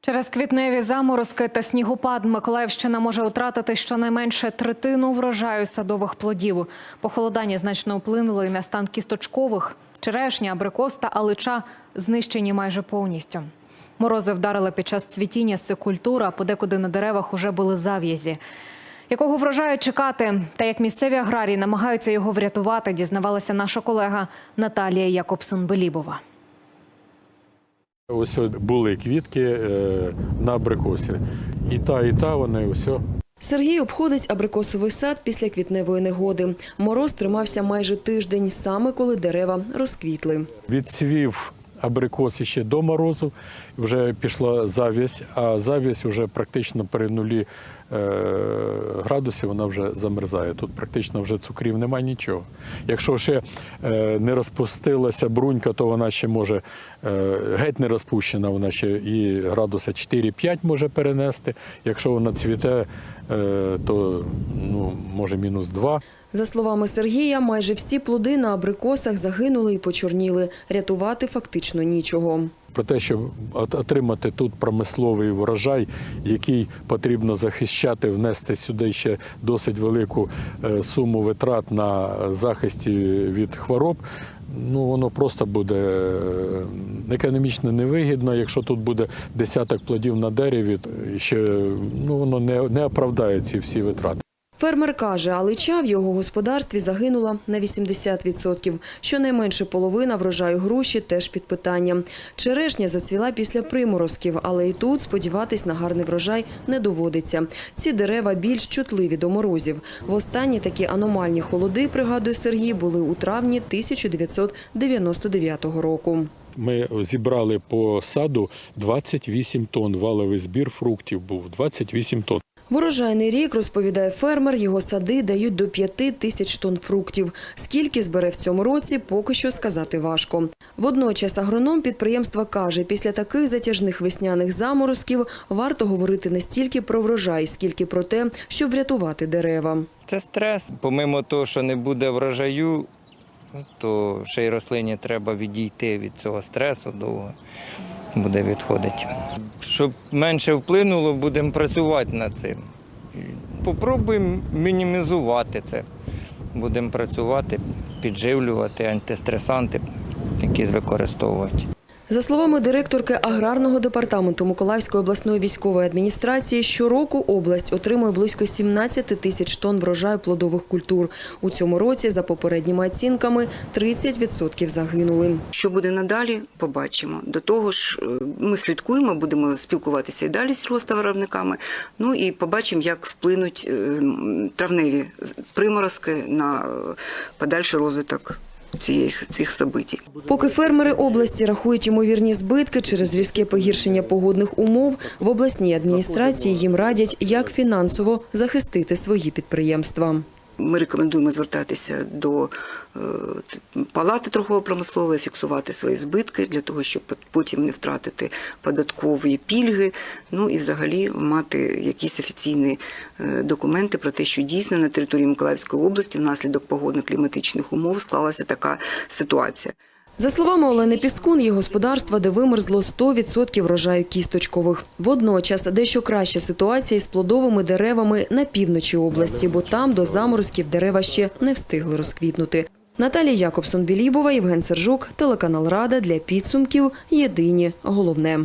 Через квітневі заморозки та снігопад Миколаївщина може втратити щонайменше третину врожаю садових плодів. Похолодання значно вплинуло і на стан кісточкових. Черешня, абрикос та алича знищені майже повністю. Морози вдарили під час цвітіння сикультур, а подекуди на деревах уже були зав'язі. Якого врожаю чекати, та як місцеві аграрії намагаються його врятувати, дізнавалася наша колега Наталія Якобсон-Белібова. Ось були квітки е, на абрикосі. І та, і та вони усе. Сергій обходить абрикосовий сад після квітневої негоди. Мороз тримався майже тиждень, саме коли дерева розквітли. Відцвів абрикос ще до морозу, вже пішла завість, а завість вже практично при нулі градусів вона вже замерзає. Тут практично вже цукрів немає нічого. Якщо ще е, не розпустилася брунька, то вона ще може е, геть не розпущена, вона ще і градуса 4-5 може перенести. Якщо вона цвіте, е, то ну, може мінус 2. За словами Сергія, майже всі плоди на абрикосах загинули і почорніли. Рятувати фактично нічого. Про те, щоб отримати тут промисловий врожай, який потрібно захищати, внести сюди ще досить велику е, суму витрат на захисті від хвороб. Ну воно просто буде е, економічно невигідно. Якщо тут буде десяток плодів на дереві, ще ну воно не, не оправдає ці всі витрати. Фермер каже, алича в його господарстві загинула на 80%. Щонайменше половина врожаю груші теж під питанням. Черешня зацвіла після приморозків, але і тут сподіватись на гарний врожай не доводиться. Ці дерева більш чутливі до морозів. Востанні такі аномальні холоди, пригадує Сергій, були у травні 1999 року. Ми зібрали по саду 28 тонн. Валовий збір фруктів був 28 тонн. В урожайний рік, розповідає фермер, його сади дають до 5 тисяч тонн фруктів. Скільки збере в цьому році, поки що сказати важко. Водночас агроном підприємства каже, після таких затяжних весняних заморозків варто говорити не стільки про врожай, скільки про те, щоб врятувати дерева. Це стрес. Помимо того, що не буде врожаю, то ще й рослині треба відійти від цього стресу довго. Буде відходити. Щоб менше вплинуло, будемо працювати над цим. Попробуємо мінімізувати це. Будемо працювати, підживлювати антистресанти, якісь використовувати. За словами директорки аграрного департаменту Миколаївської обласної військової адміністрації, щороку область отримує близько 17 тисяч тонн врожаю плодових культур. У цьому році, за попередніми оцінками, 30% загинули. Що буде надалі, побачимо. До того ж, е, ми слідкуємо, будемо спілкуватися і далі з сільгоспвиробниками. Ну і побачимо, як вплинуть е, травневі приморозки на е, подальший розвиток цієї, цих событий. Поки фермери області рахують ймовірні збитки через різке погіршення погодних умов, в обласній адміністрації їм радять, як фінансово захистити свої підприємства. Ми рекомендуємо звертатися до е, палати торгово-промислової, фіксувати свої збитки для того, щоб потім не втратити податкові пільги. Ну і взагалі мати якісь офіційні е, документи про те, що дійсно на території Миколаївської області внаслідок погодно-кліматичних умов склалася така ситуація. За словами Олени Піскун, є господарства, де вимерзло 100% врожаю кісточкових. Водночас дещо краща ситуація із плодовими деревами на півночі області, бо там до заморозків дерева ще не встигли розквітнути. Наталія Якобсон-Білібова, Євген Сержук, телеканал Рада для підсумків. Єдині головне.